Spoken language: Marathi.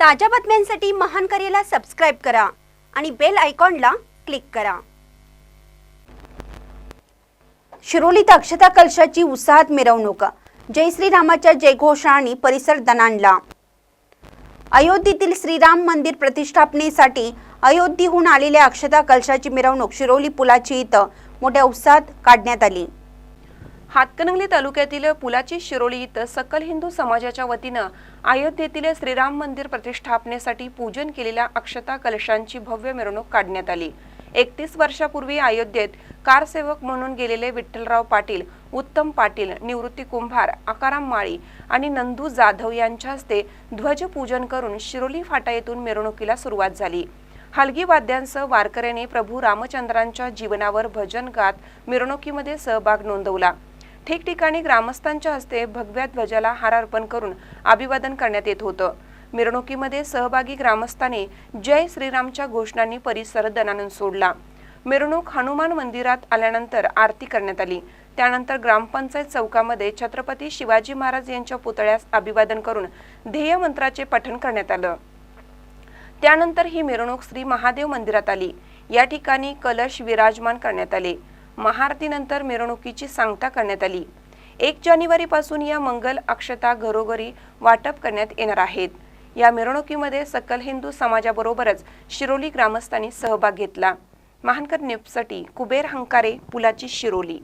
ताज्या बातम्यांसाठी महान करेला सबस्क्राईब करा आणि बेल आयकॉनला क्लिक करा. शिरोलीत अक्षता कलशाची उत्साहात मिरवणूक. जय श्रीरामाच्या जयघोषाने परिसर दणाणला. अयोध्येतील श्रीराम मंदिर प्रतिष्ठापनेसाठी अयोध्येहून आलेल्या अक्षता कलशाची मिरवणूक शिरोली पुलाची इथं मोठ्या उत्साहात काढण्यात आली. हातकणंगले तालुक्यातील पुलाची शिरोली इथं सकल हिंदू समाजाच्या वतीनं अयोध्येतील श्रीराम मंदिर प्रतिष्ठापनेसाठी पूजन केलेल्या अक्षता कलशांची भव्य मिरवणूक काढण्यात आली. एकतीस वर्षापूर्वी अयोध्येत कारसेवक म्हणून गेलेले विठ्ठलराव पाटील उत्तम पाटील निवृत्ती कुंभार आकाराम माळी आणि नंदू जाधव यांच्या हस्ते ध्वजपूजन करून शिरोली फाटा येथून मिरवणुकीला सुरुवात झाली. हलगी वाद्यांसह वारकऱ्यांनी प्रभू रामचंद्रांच्या जीवनावर भजन गात मिरवणुकीमध्ये सहभाग नोंदवला. ठिकठिकाणी ग्रामस्थांच्या हस्ते भगव्या ध्वजाला हार अर्पण करून अभिवादन करण्यात येत होतं. मिरवणुकीमध्ये सहभागी ग्रामस्थांनी जय श्रीरामच्या घोषणांनी परिसर दनानंद सोडला. मिरवणूक हनुमान मंदिरात आल्यानंतर आरती करण्यात आली. त्यानंतर ग्रामपंचायत चौकामध्ये छत्रपती शिवाजी महाराज यांच्या पुतळ्यास अभिवादन करून ध्येय मंत्राचे पठण करण्यात आलं. त्यानंतर ही मिरवणूक श्री महादेव मंदिरात आली. या ठिकाणी कलश विराजमान करण्यात आले. महाआरतीनंतर मिरवणुकीची सांगता करण्यात आली. एक जानेवारीपासून या मंगल अक्षता घरोघरी वाटप करण्यात येणार आहेत. या मिरवणुकीमध्ये सकल हिंदू समाजाबरोबरच शिरोली ग्रामस्थांनी सहभाग घेतला. महानकर न्यूजसाठी कुबेर हंकारे पुलाची शिरोली.